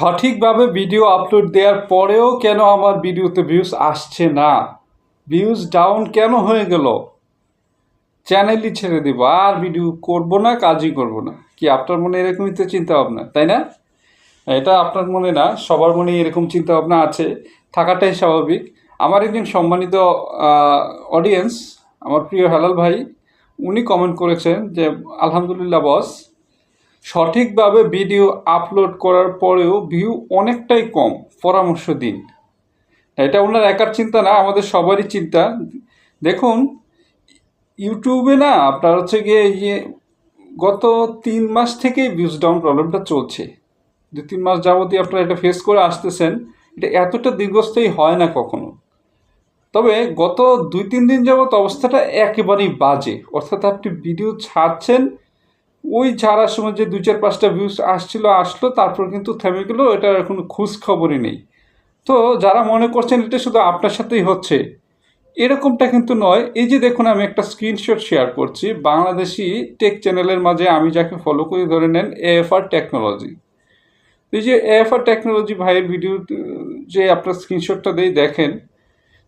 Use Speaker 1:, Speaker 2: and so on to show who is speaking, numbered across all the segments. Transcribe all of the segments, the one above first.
Speaker 1: সঠিকভাবে video upload দেওয়ার পরেও কেন আমার ভিডিওতে ভিউজ আসছে না? ভিউজ ডাউন কেন হয়ে গেল? চ্যানেলই ছেড়ে দেব, আর ভিডিও করব না, কাজই করব না। কি, আপনার মনে এরকমই তো চিন্তা ভাবনা তাই না? এটা আপনার মনে না, সবার মনে এরকম চিন্তা ভাবনা আছে, থাকাটাই স্বাভাবিক। আমার একজন সম্মানিত অডিয়েন্স আমার প্রিয় হেলাল ভাই, উনি কমেন্ট করেছেন যে, আলহামদুলিল্লাহ বস সঠিকভাবে ভিডিও আপলোড করার পরেও ভিউ অনেকটাই কম, পরামর্শ দিন। এটা ওনার একার চিন্তা না, আমাদের সবারই চিন্তা। দেখুন, ইউটিউবে না আপনার হচ্ছে গিয়ে এই যে গত তিন মাস থেকেই ভিউজ ডাউন প্রবলেমটা চলছে। দু তিন মাস যাবতই আপনারা এটা ফেস করে আসতেছেন, এটা এতটা দীর্ঘস্থায়ী হয় না কখনো। তবে গত দুই তিন দিন যাবত অবস্থাটা একেবারেই বাজে। অর্থাৎ আপনি ভিডিও ছাড়ছেন ওই ছাড়ার সময় যে দু চার পাঁচটা ভিউজ আসছিল, আসলো, তারপর কিন্তু থেমে গেলো, এটার কোনো খোঁজ খবরই নেই। তো যারা মনে করছেন এটা শুধু আপনার সাথেই হচ্ছে, এরকমটা কিন্তু নয়। এই যে দেখুন, আমি একটা স্ক্রিনশট শেয়ার করছি। বাংলাদেশি টেক চ্যানেলের মাঝে আমি যাকে ফলো করি, ধরে নেন এএফআর টেকনোলজি এই যে এএফআর টেকনোলজি ভাইয়ের ভিডিও যে আপনার স্ক্রিনশটটা দিয়ে দেখেন,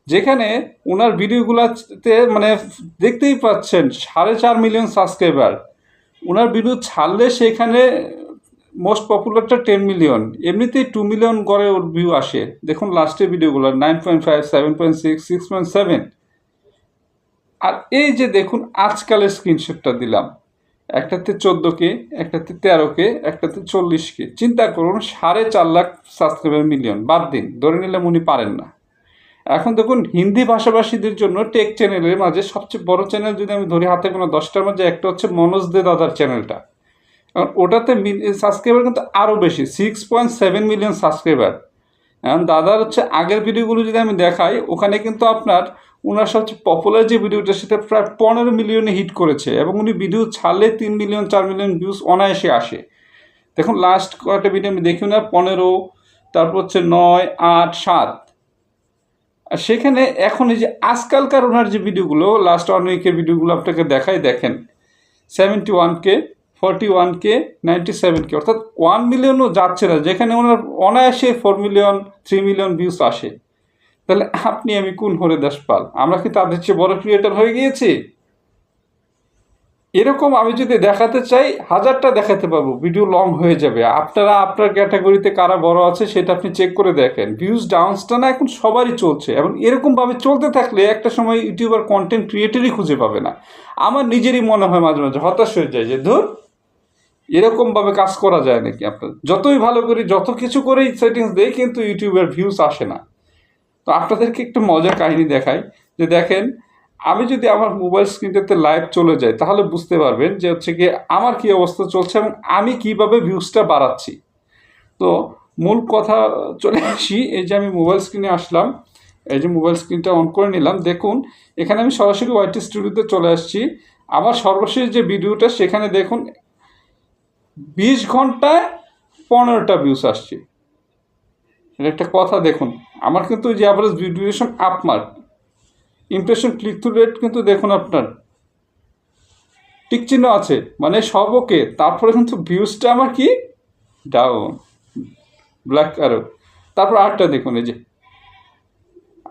Speaker 1: যেখানে ওনার ভিডিওগুলোতে মানে দেখতেই পাচ্ছেন, সাড়ে চার মিলিয়ন সাবস্ক্রাইবার ওনার ভিডিও ছাড়লে সেখানে মোস্ট পপুলারটা টেন মিলিয়ন এমনিতেই টু মিলিয়ন গড়ে ওর ভিউ আসে। দেখুন লাস্টের ভিডিওগুলো nine point five seven point six six point seven আর এই যে দেখুন আজকালের স্ক্রিনশটটা দিলাম। একটাতে চোদ্দ কে একটাতে তেরো কে একটাতে চল্লিশ কে চিন্তা করুন, সাড়ে চার লাখ সাবস্ক্রাইবার মিলিয়ন বাদ দিন, ধরে নিলাম উনি পারেন না। এখন দেখুন, হিন্দি ভাষাভাষীদের জন্য টেক চ্যানেলের মাঝে সবচেয়ে বড় চ্যানেল যদি আমি ধরি, হাতে কোনো দশটার মাঝে একটা হচ্ছে মনোজ দে দাদার চ্যানেলটা। কারণ ওটাতে সাবস্ক্রাইবার কিন্তু আরও বেশি six point seven million subscriber এখন দাদার হচ্ছে আগের ভিডিওগুলো যদি আমি দেখাই, ওখানে কিন্তু আপনার ওনার সবচেয়ে পপুলার যে ভিডিওটা সেটা প্রায় পনেরো মিলিয়নে হিট করেছে এবং উনি ভিডিও ছাড়লে তিন মিলিয়ন চার মিলিয়ন ভিউজ অনায়াসে আসে। দেখুন লাস্ট কয়েকটা ভিডিও আমি দেখি না, পনেরো, তারপর হচ্ছে নয়, আট, সাত। আর সেখানে এখন এই যে আজকালকার ওনার যে ভিডিওগুলো লাস্ট ওয়ান উইকের ভিডিওগুলো আপনাকে দেখাই দেখেন seventy one K forty one K ninety seven K অর্থাৎ ওয়ান মিলিয়নও যাচ্ছে না, যেখানে ওনার অনায়াসে four million three million views আসে। তাহলে আপনি আমি কোন হরে দাস পাল? আমরা কি তাদের চেয়ে বড় ক্রিয়েটার হয়ে গিয়েছি? এরকম আমি যদি দেখাতে চাই, হাজারটা দেখাতে পারব ভিডিও লং হয়ে যাবে। আপনারা, আপনার ক্যাটাগরিতে কারা বড় আছে সেটা আপনি চেক করে দেখেন। ভিউজ ডাউন্সটা না এখন সবারই চলছে। এবং এরকমভাবে চলতে থাকলে একটা সময় ইউটিউবার কন্টেন্ট ক্রিয়েটারই খুঁজে পাবে না। আমার নিজেরই মনে হয় মাঝে মাঝে হতাশ হয়ে যায় যে, ধর, এরকমভাবে কাজ করা যায় নাকি আপনার? যতই ভালো করি, যত কিছু করেই সেটিংস দেয় কিন্তু ইউটিউবের ভিউজ আসে না। তো আপনাদেরকে একটু মজার কাহিনী দেখাই, যে দেখেন আমি যদি আমার মোবাইল স্ক্রিনটাতে লাইভ চলে যাই, তাহলে বুঝতে পারবেন যে হচ্ছে কি আমার কি অবস্থা চলছে এবং আমি কীভাবে ভিউজটা বাড়াচ্ছি। তো মূল কথা চলে আসি, এই যে আমি মোবাইল স্ক্রিনে আসলাম, এই যে মোবাইল স্ক্রিনটা অন করে নিলাম, দেখুন, এখানে আমি সরাসরি ওয়াইটি স্টুডিওতে চলে আসছি। আমার সর্বশেষ যে ভিডিওটা, সেখানে দেখুন, বিশ ঘন্টায় পনেরোটা ভিউস আসছে। এটা একটা কথা দেখুন, আমার কিন্তু যে average ভিডিওশন up mark impression click through rate কিন্তু দেখুন আপনার। টিক চিহ্ন আছে মানে সব ওকে তারপরে কিন্তু ভিউজটা আমার কি? ডাউন ব্ল্যাক আরও তারপর আটটা দেখুন, এই যে।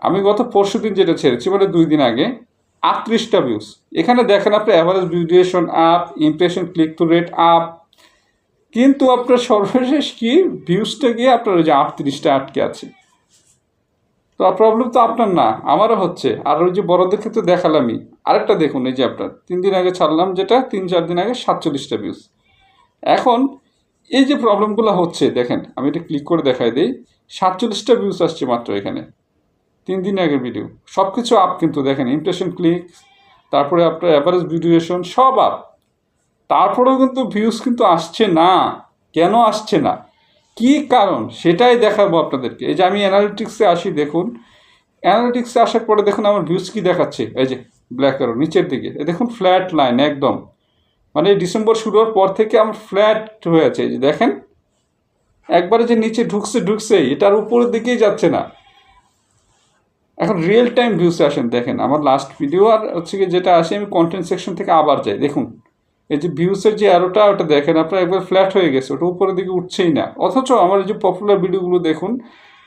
Speaker 1: আমি গত পরশু দিন যেটা ছেড়েছি মানে দুই দিন আগে, আটত্রিশটা ভিউজ এখানে দেখেন আপনার average ভিডিওশন up impression click through rate up কিন্তু আপনার সর্বশেষ কি? ভিউজটা গিয়ে আপনার ওই যে আটত্রিশটা আটকে আছে। তো প্রবলেম তো আপনার না, আমারও হচ্ছে। আর ওই যে বড়দের ক্ষেত্রে দেখালামই। আরেকটা দেখুন, এই যে আপনার, তিন দিন আগে ছাড়লাম যেটা, তিন চার দিন আগে সাতচল্লিশটা ভিউজ এখন এই যে প্রবলেমগুলো হচ্ছে, দেখেন, আমি এটা ক্লিক করে দেখাই দিই, সাতচল্লিশটা ভিউজ আসছে মাত্র এখানে। তিন দিন আগের ভিডিও সব কিছু আপ কিন্তু, দেখেন ইমপ্রেশন ক্লিক তারপরে আপনার অ্যাভারেজ ভিডিওশন সব আপ তারপরেও কিন্তু ভিউজ কিন্তু আসছে না। কেন আসছে না? কি কারণ? সেটাই দেখাবো আপনাদেরকে। এই যে আমি অ্যানালিটিক্সে আসি, দেখুন। অ্যানালিটিক্সে আসার পরে দেখুন আমার ভিউজ কি দেখাচ্ছে। এই যে ব্ল্যাক আরও নিচের দিকে। দেখুন ফ্ল্যাট লাইন একদম। মানে ডিসেম্বর শুরু হওয়ার পর থেকে আমার ফ্ল্যাট হয়ে আছে এই যে দেখেন, একবারে যে নিচে ঢুকছে ঢুকছে এটার উপরের দিকেই যাচ্ছে না। এখন রিয়েল টাইম ভিউসে আসেন, দেখেন। আমার লাস্ট ভিডিও আর হচ্ছে কি যেটা আসে, আমি কন্টেন্ট সেকশন থেকে আবার যাই। দেখুন এই যে ভিউসের যে অ্যারোটা ওটা দেখেন, আপনার একবার ফ্ল্যাট হয়ে গেছে, ওটা উপরের দিকে উঠছেই না। অথচ আমার যে পপুলার ভিডিওগুলো দেখুন,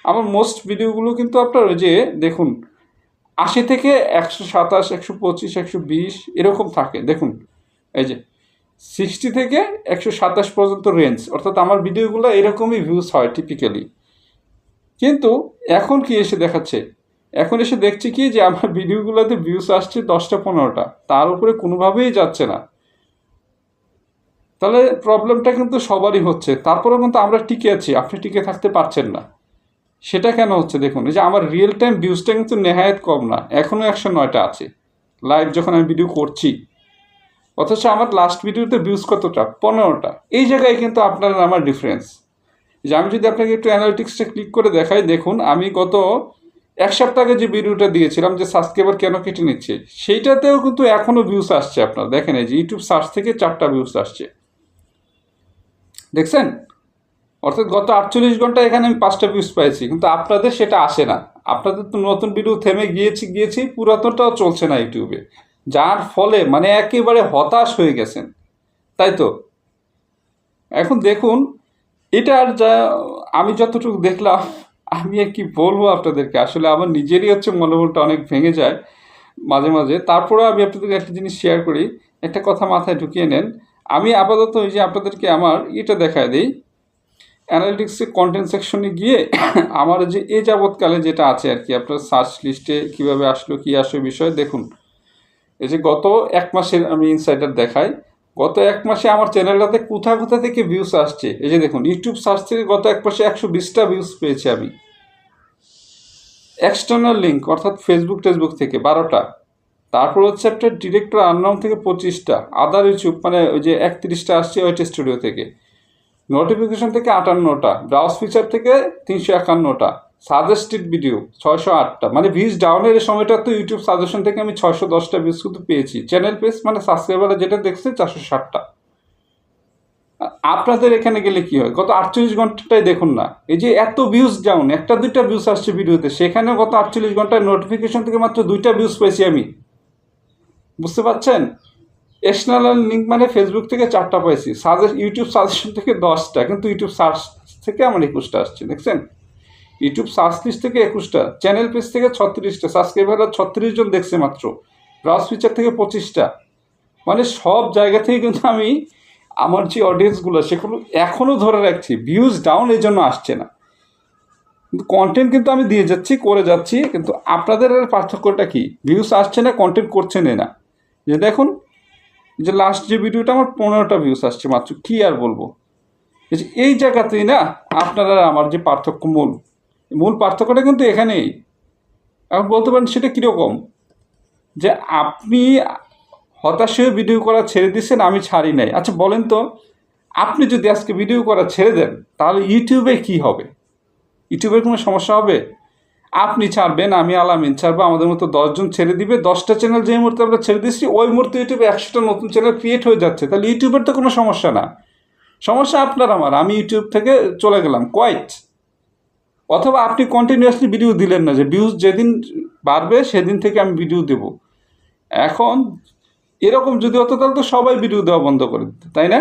Speaker 1: আমার মোস্ট ভিডিওগুলো কিন্তু আপনার ওই যে, দেখুন, আশি থেকে একশো সাতাশ, একশো পঁচিশ, একশো বিশ, এরকম থাকে। দেখুন, এই যে সিক্সটি থেকে একশো সাতাশ পর্যন্ত রেঞ্জ অর্থাৎ আমার ভিডিওগুলো এরকমই ভিউজ হয় টিপিক্যালি কিন্তু এখন কি এসে দেখাচ্ছে? এখন এসে দেখছি কি যে, আমার ভিডিওগুলোতে ভিউজ আসছে দশটা, পনেরোটা। তার উপরে কোনোভাবেই যাচ্ছে না। তাহলে প্রবলেমটা কিন্তু সবারই হচ্ছে। তারপরেও কিন্তু আমরা টিকে আছি, আপনি টিকে থাকতে পারছেন না। সেটা কেন হচ্ছে দেখুন যে আমার রিয়েল টাইম ভিউজটা কিন্তু নেহায়ত কম না এখনও একশো নয়টা আছে। লাইভ যখন আমি ভিডিও করছি, অথচ আমার লাস্ট ভিডিওতে ভিউজ কতটা? পনেরোটা। এই জায়গায় কিন্তু আপনার আমার ডিফারেন্স যে আমি যদি আপনাকে একটু অ্যানালিটিক্সটা ক্লিক করে দেখাই, দেখুন, আমি গত এক সপ্তাহ আগে যে ভিডিওটা দিয়েছিলাম যে সাবস্ক্রাইবার কেন কেটে নিচ্ছে, সেইটাতেও কিন্তু এখনও ভিউস আসছে আপনার। দেখেন এই যে ইউটিউব সার্চ থেকে চারটা ভিউস আসছে। দেখছেন? অর্থাৎ গত আটচল্লিশ ঘণ্টা এখানে আমি পাঁচটা ভিউজ পাইছি, কিন্তু আপনাদের সেটা আসে না। আপনাদের তো নতুন ভিডিও থেমে গিয়েছি গিয়েছি, পুরাতনটাও চলছে না ইউটিউবে যার ফলে মানে একেবারে হতাশ হয়ে গেছেন, তাই তো? এখন দেখুন, এটা আর যা, আমি যতটুকু দেখলাম, আমি আর কি বলব আপনাদেরকে, আসলে আমার নিজেরই হচ্ছে মনোবলটা অনেক ভেঙে যায় মাঝে মাঝে। তারপরেও আমি আপনাদেরকে একটা জিনিস শেয়ার করি, একটা কথা মাথায় ঢুকিয়ে নেন আমি আপাতত ওই যে আপনাদেরকে আমার এটা দেখায় দিই। অ্যানালিটিক্সের কন্টেন্ট সেকশনে গিয়ে আমার যে এ যাবৎকালে যেটা আছে আর কি, আপনার সার্চ লিস্টে কীভাবে আসলো, কি আসলো বিষয় দেখুন। এই যে গত এক মাসের আমি ইনসাইডার দেখাই। গত এক মাসে আমার চ্যানেলটাতে কোথা কোথা থেকে ভিউস আসছে? এই যে দেখুন ইউটিউব সার্চ থেকে গত এক মাসে একশো বিশটা ভিউস পেয়েছি আমি। এক্সটার্নাল লিঙ্ক অর্থাৎ ফেসবুক টেসবুক থেকে বারোটা। তারপর হচ্ছে একটা ডিরেক্টর আননাম থেকে পঁচিশটা আদার ইউটিউব মানে ওই যে একত্রিশটা আসছে ওয়েট স্টুডিও থেকে। নোটিফিকেশন থেকে আটান্নটা ব্রাউজ ফিচার থেকে তিনশো একান্নটা সাজেস্টেড ভিডিও ছয়শো আটটা। মানে ভিউজ ডাউনের সময়টা তো ইউটিউব সাজেশন থেকে আমি ছয়শো দশটা ভিউজ কিন্তু পেয়েছি। চ্যানেল পেজ মানে সাবস্ক্রাইবারে যেটা দেখছে চারশো ষাটটা। আপনাদের এখানে গেলে কি হয়? গত আটচল্লিশ ঘন্টাটাই দেখুন না। এই যে এত ভিউজ ডাউন একটা দুইটা ভিউজ আসছে ভিডিওতে সেখানে গত আটচল্লিশ ঘন্টায় নোটিফিকেশন থেকে মাত্র দুইটা ভিউজ পেয়েছি আমি। বুঝতে পারছেন? এক্সটার্নাল লিঙ্ক মানে ফেসবুক থেকে চারটা পাইছি। সাজেস্ট ইউটিউব সাজেশন থেকে দশটা, কিন্তু ইউটিউব সার্চ থেকে আমার একুশটা আসছে, দেখছেন? ইউটিউব সার্চ লিস্ট থেকে একুশটা চ্যানেল পেজ থেকে ছত্রিশটা সাবস্ক্রাইবাররা ছত্রিশ জন দেখছে মাত্র। ব্রাউজ ফিচার থেকে পঁচিশটা। মানে সব জায়গা থেকে কিন্তু আমি আমার যে অডিয়েন্সগুলো সেগুলো এখনও ধরে রাখছি। ভিউজ ডাউন এই জন্য আসছে না। কিন্তু কন্টেন্ট কিন্তু আমি দিয়ে যাচ্ছি, করে যাচ্ছি, কিন্তু আপনাদের পার্থক্যটা কি? ভিউস আসছে না কন্টেন্ট করছে না। যে দেখুন, যে লাস্ট যে ভিডিওটা আমার পনেরোটা ভিউস আসছে মাত্র, কী আর বলব? এই জায়গাতেই না আপনারা আমার যে পার্থক্য মূল মূল পার্থক্যটা কিন্তু এখানেই। এখন বলতে পারেন সেটা কীরকম? যে আপনি হতাশ হয়ে ভিডিও করা ছেড়ে দিচ্ছেন, আমি ছাড়ি নাই। আচ্ছা বলেন তো, আপনি যদি আজকে ভিডিও করা ছেড়ে দেন, তাহলে ইউটিউবে কি হবে? ইউটিউবের কোনো সমস্যা হবে? আপনি ছাড়বেন, আমি আলামিন ছাড়বো, আমাদের মতো দশজন ছেড়ে দিবে। দশটা চ্যানেল যে মুহূর্তে আমরা ছেড়ে দিচ্ছি ওই মুহূর্তে ইউটিউবে একশোটা নতুন চ্যানেল ক্রিয়েট হয়ে যাচ্ছে। তাহলে ইউটিউবের তো কোনো সমস্যা না। সমস্যা আপনার আমার। আমি ইউটিউব থেকে চলে গেলাম কোয়াইট অথবা আপনি কন্টিনিউয়াসলি ভিডিও দিলেন না যে ভিউজ যেদিন বাড়বে, সেদিন থেকে আমি ভিডিও দেব। এখন এরকম যদি হতো, তাহলে তো সবাই ভিডিও দেওয়া বন্ধ করে দিত, তাই না?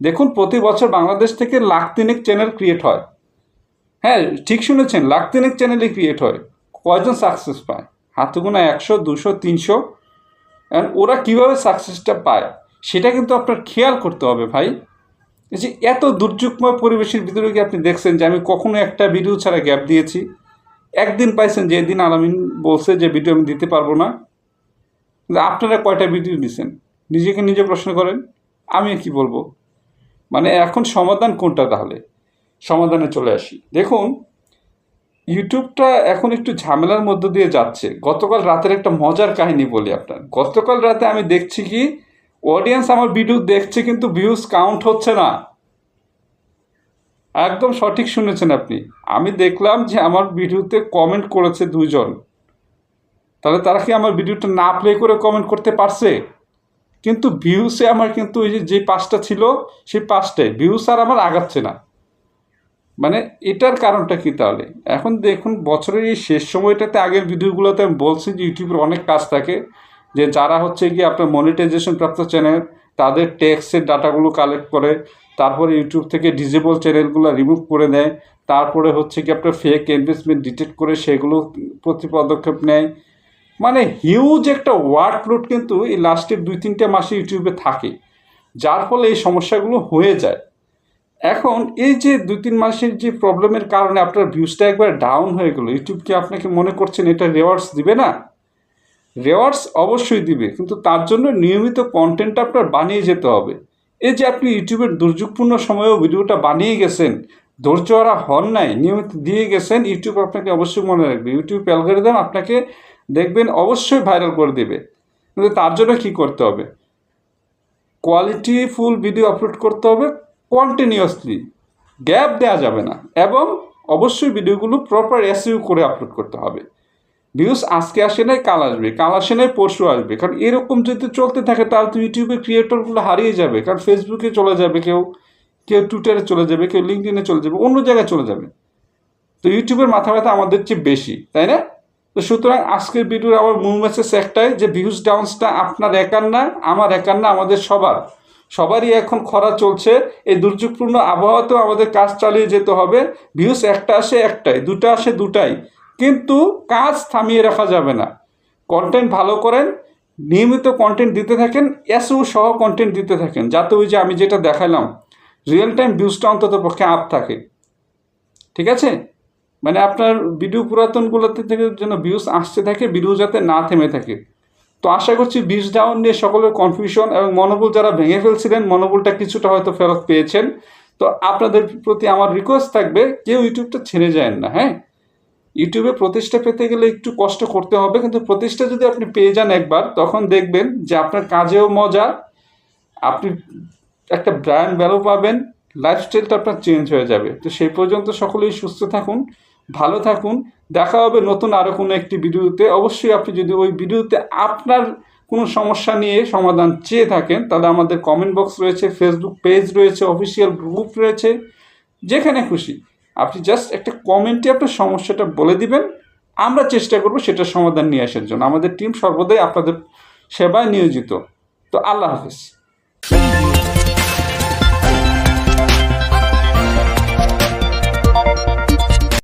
Speaker 1: দেখুন, প্রতি বছর বাংলাদেশ থেকে লাখ তিনেক চ্যানেল ক্রিয়েট হয়। হ্যাঁ ঠিক শুনেছেন লাখ তিনেক চ্যানেলই ক্রিয়েট হয়। কয়জন সাকসেস পায়? হাতে গোনা একশো, দুশো, তিনশো। ওরা কীভাবে সাকসেসটা পায়? সেটা কিন্তু আপনার খেয়াল করতে হবে ভাই। যে এত দুর্যোগময় পরিবেশের ভিতরে কি আপনি দেখছেন যে আমি কখনো একটা ভিডিও ছাড়া গ্যাপ দিয়েছি। একদিন পাইছেন যে দিন আলামিন বলছে যে ভিডিও আমি দিতে পারব না। আপনারা কয়টা ভিডিও দিচ্ছেন নিজেকে নিজে প্রশ্ন করেন আমি কি বলব? মানে এখন সমাধান কোনটা তাহলে? সমাধানে চলে আসি। দেখুন, ইউটিউবটা এখন একটু ঝামেলার মধ্য দিয়ে যাচ্ছে। গতকাল রাতের একটা মজার কাহিনী বলি আপনার। গতকাল রাতে আমি দেখছি কি অডিয়েন্স আমার ভিডিও দেখছে কিন্তু ভিউজ কাউন্ট হচ্ছে না। একদম সঠিক শুনেছেন আপনি। আমি দেখলাম যে আমার ভিডিওতে কমেন্ট করেছে দুজন তাহলে তারা কি আমার ভিডিওটা না প্লে করে কমেন্ট করতে পারছে? কিন্তু ভিউসে আমার কিন্তু ওই যে যে পাঁচটা ছিল, সেই পাঁচটাই ভিউস আর আমার আগাচ্ছে না। মানে এটার কারণটা কি তাহলে? এখন দেখুন, বছরের এই শেষ সময়টাতে আগের ভিডিওগুলোতে আমি বলছি যে ইউটিউবের অনেক কাজ থাকে, যে যারা হচ্ছে গিয়ে আপনার মনিটাইজেশন প্রাপ্ত চ্যানেল তাদের ট্যাক্সের ডাটাগুলো কালেক্ট করে, তারপরে ইউটিউব থেকে ডিজেবল চ্যানেলগুলো রিমুভ করে দেয়, তারপরে হচ্ছে কি আপনার ফেক ইনভেস্টমেন্ট ডিটেক্ট করে সেগুলো প্রতি পদক্ষেপ নেয়। মানে হিউজ একটা ওয়ার্কলোড কিন্তু এই লাস্টের দুই তিনটে মাসে ইউটিউবে থাকে, যার ফলে এই সমস্যাগুলো হয়ে যায়। এখন এই যে দু তিন মাসের যে প্রবলেমের কারণে আপনার ভিউজটা একবার ডাউন হয়ে গেলো ইউটিউব কি আপনাকে মনে করছেন এটা রেওয়ার্ডস দিবে না? রেওয়ার্ডস অবশ্যই দিবে, কিন্তু তার জন্য নিয়মিত কন্টেন্ট আপনার বানিয়ে যেতে হবে। এই যে আপনি ইউটিউবের দুর্যোগপূর্ণ সময়েও ভিডিওটা বানিয়ে গেছেন, ধৈর্য হারা হন নাই, নিয়মিত দিয়ে গেছেন ইউটিউব আপনাকে অবশ্যই মনে রাখবে। ইউটিউব অ্যালগোরিদম আপনাকে দেখবেন অবশ্যই ভাইরাল করে দেবে। কিন্তু তার জন্য কী করতে হবে? কোয়ালিটিফুল ভিডিও আপলোড করতে হবে কন্টিনিউয়াসলি গ্যাপ দেওয়া যাবে না এবং অবশ্যই ভিডিওগুলো প্রপার এসইউ করে আপলোড করতে হবে। ভিউজ আজকে আসে নাই, কাল আসবে। কাল আসে নাই, পরশু আসবে। কারণ এরকম যদি চলতে থাকে, তাহলে তো ইউটিউবের ক্রিয়েটরগুলো হারিয়ে যাবে। কারণ ফেসবুকে চলে যাবে কেউ কেউ টুইটারে চলে যাবে, কেউ লিঙ্কডিনে চলে যাবে, অন্য জায়গায় চলে যাবে। তো ইউটিউবের মাথা ব্যথা আমাদের চেয়ে বেশি, তাই না? তো সুতরাং আজকের ভিডিওর আমার মূল মেসেজ একটাই যে ভিউজ ডাউন্সটা আপনার একার না, আমার একার না, আমাদের সবার। সবারই এখন খরা চলছে, এই দুর্যোগপূর্ণ আবহাওয়াতেও আমাদের কাজ চালিয়ে যেতে হবে। ভিউস একটা আসে একটাই, দুটা আসে দুটাই। কিন্তু কাজ থামিয়ে রাখা যাবে না। কন্টেন্ট ভালো করেন, নিয়মিত কন্টেন্ট দিতে থাকেন এসও সহ কন্টেন্ট দিতে থাকেন। যাতে ওই যে আমি যেটা দেখালাম রিয়েল টাইম ভিউজটা অন্তত পক্ষে আপ থাকে। ঠিক আছে? মানে আপনার ভিডিও পুরাতনগুলোতে থেকে যেন ভিউজ আসতে থাকে ভিডিও যাতে না থেমে থাকে। তো আশা করছি ভিউজ ডাউন নিয়ে সকলের কনফিউশন এবং মনোবল যারা ভেঙে ফেলছিলেন, মনোবলটা কিছুটা হয়তো ফেরত পেয়েছেন। তো আপনাদের প্রতি আমার রিকোয়েস্ট থাকবে, কেউ ইউটিউবটা ছেড়ে যায় না হ্যাঁ? ইউটিউবে প্রতিষ্ঠা পেতে গেলে একটু কষ্ট করতে হবে, কিন্তু প্রতিষ্ঠা যদি আপনি পেয়ে যান একবার, তখন দেখবেন যে আপনার কাজেও মজা, আপনি একটা ব্র্যান্ড ভ্যালু পাবেন লাইফস্টাইলটা আপনার চেঞ্জ হয়ে যাবে। তো সেই পর্যন্ত সকলেই সুস্থ থাকুন, ভালো থাকুন দেখা হবে নতুন আরও কোনো একটি ভিডিওতে। অবশ্যই আপনি যদি ওই ভিডিওতে আপনার কোনো সমস্যা নিয়ে সমাধান চেয়ে থাকেন, তাহলে আমাদের কমেন্ট বক্স রয়েছে ফেসবুক পেজ রয়েছে অফিসিয়াল গ্রুপ রয়েছে, যেখানে খুশি। আপনি জাস্ট একটা কমেন্টে আপনার সমস্যাটা বলে দিবেন। আমরা চেষ্টা করব সেটার সমাধান নিয়ে আসার জন্য। আমাদের টিম সর্বদাই আপনাদের সেবায় নিয়োজিত। তো আল্লাহ হাফিজ।